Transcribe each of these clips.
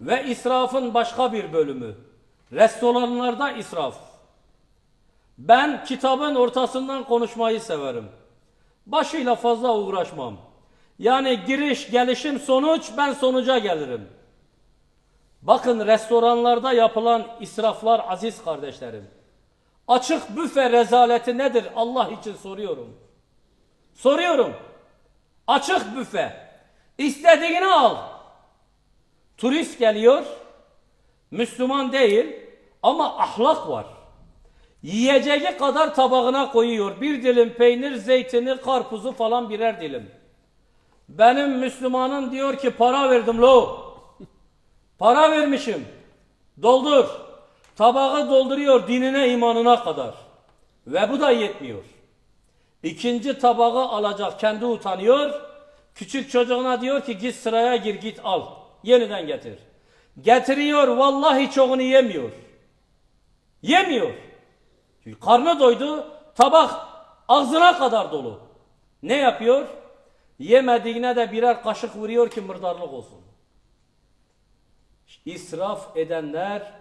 Ve israfın başka bir bölümü. Restoranlarda israf. Ben kitabın ortasından konuşmayı severim. Başıyla fazla uğraşmam. Yani giriş, gelişim, sonuç ben sonuca gelirim. Bakın restoranlarda yapılan israflar aziz kardeşlerim. Açık büfe rezaleti nedir Allah için soruyorum. Soruyorum. Açık büfe. İstediğini al. Turist geliyor. Müslüman değil ama ahlak var. Yiyeceği kadar tabağına koyuyor. Bir dilim peynir, zeytini, karpuzu falan birer dilim. Benim Müslümanın diyor ki para verdim lo. Para vermişim. Doldur. Tabağı dolduruyor dinine imanına kadar. Ve bu da yetmiyor. İkinci tabağı alacak kendi utanıyor. Küçük çocuğuna diyor ki git sıraya gir git al. Yeniden getir. Getiriyor vallahi çoğunu yemiyor. Yemiyor. Karnı doydu tabak ağzına kadar dolu. Ne yapıyor? Yemediğine de birer kaşık vuruyor ki mırdarlık olsun. İsraf edenler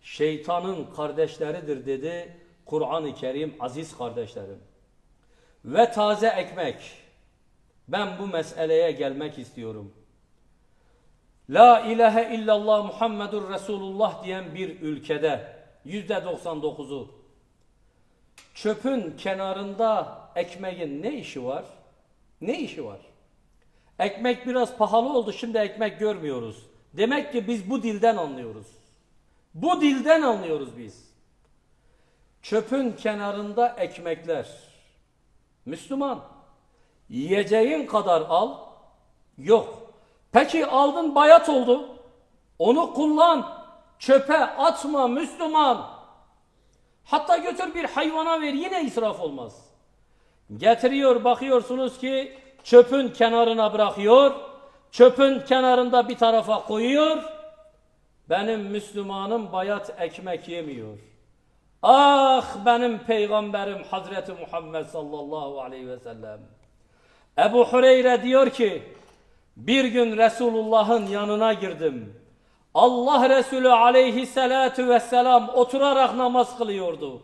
şeytanın kardeşleridir dedi Kur'an-ı Kerim aziz kardeşlerim. Ve taze ekmek. Ben bu meseleye gelmek istiyorum. La ilahe illallah Muhammedur Resulullah diyen bir ülkede yüzde 99'u çöpün kenarında ekmeğin ne işi var? Ne işi var? Ekmek biraz pahalı oldu şimdi ekmek görmüyoruz. Demek ki biz bu dilden anlıyoruz. Bu dilden anlıyoruz biz. Çöpün kenarında ekmekler. Müslüman yiyeceğin kadar al. Yok. Peki aldın bayat oldu. Onu kullan. Çöpe atma Müslüman. Hatta götür bir hayvana ver yine israf olmaz. Getiriyor bakıyorsunuz ki çöpün kenarına bırakıyor. Çöpün kenarında bir tarafa koyuyor. Benim Müslümanım bayat ekmek yemiyor. Ah benim peygamberim Hazreti Muhammed sallallahu aleyhi ve sellem. Ebu Hureyre diyor ki bir gün Resulullah'ın yanına girdim. Allah Resulü aleyhissalatu vesselam oturarak namaz kılıyordu.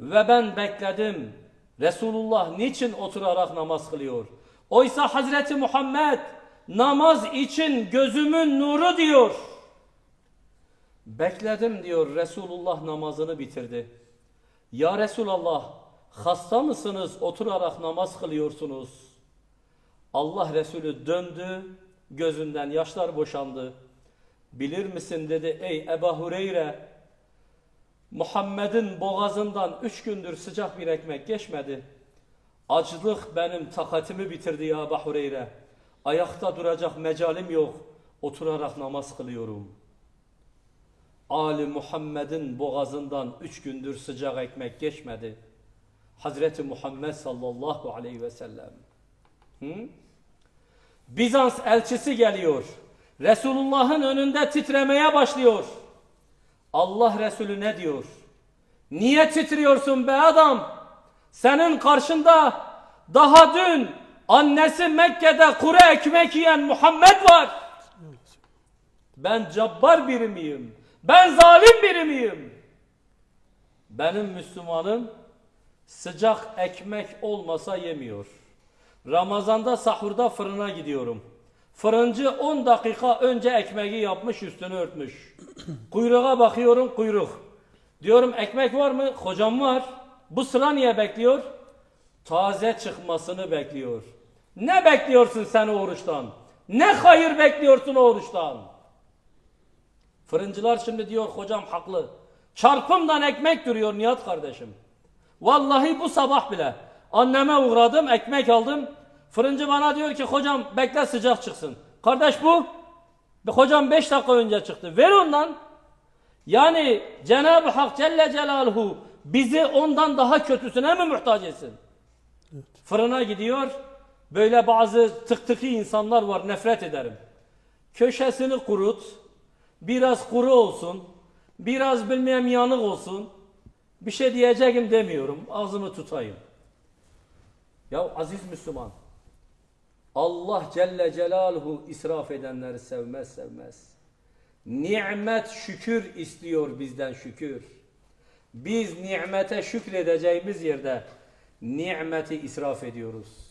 Ve ben bekledim. Resulullah niçin oturarak namaz kılıyor? Oysa Hazreti Muhammed namaz için gözümün nuru diyor. Bekledim diyor Resulullah namazını bitirdi. Ya Resulallah hasta mısınız oturarak namaz kılıyorsunuz? Allah Resulü döndü gözünden yaşlar boşandı. Bilir misin dedi ey Ebu Hureyre Muhammed'in boğazından üç gündür sıcak bir ekmek geçmedi. Açlık benim takatimi bitirdi ya Ebu Hureyre. Ayakta duracak mecalim yok. Oturarak namaz kılıyorum. Ali Muhammed'in boğazından üç gündür sıcak ekmek geçmedi. Hazreti Muhammed sallallahu aleyhi ve sellem. Hı? Bizans elçisi geliyor. Resulullah'ın önünde titremeye başlıyor. Allah Resulü ne diyor? Niye titriyorsun be adam? Senin karşında daha dün annesi Mekke'de kuru ekmek yiyen Muhammed var. Ben cabbar biri miyim? Ben zalim biri miyim? Benim Müslümanım sıcak ekmek olmasa yemiyor. Ramazanda sahurda fırına gidiyorum. Fırıncı 10 dakika önce ekmeği yapmış üstünü örtmüş. Kuyruğa bakıyorum kuyruk. Diyorum ekmek var mı? Hocam var. Bu sıra niye bekliyor? Taze çıkmasını bekliyor. Ne bekliyorsun sen oruçtan? Ne hayır bekliyorsun oruçtan? Fırıncılar şimdi diyor hocam haklı. Çarpımdan ekmek duruyor Nihat kardeşim. Vallahi bu sabah bile anneme uğradım ekmek aldım. Fırıncı bana diyor ki hocam bekle sıcak çıksın. Kardeş bu. Hocam 5 dakika önce çıktı. Ver ondan. Yani Cenab-ı Hak Celle Celaluhu bizi ondan daha kötüsüne mi muhtaç etsin? Fırına gidiyor. Böyle bazı tık tıkı insanlar var nefret ederim. Köşesini kurut. Biraz kuru olsun. Biraz bilmem yanık olsun. Bir şey diyeceğim demiyorum. Ağzımı tutayım. Ya aziz Müslüman. Allah Celle Celaluhu israf edenleri sevmez sevmez. Nimet şükür istiyor bizden şükür. Biz nimete şükredeceğimiz yerde nimeti israf ediyoruz.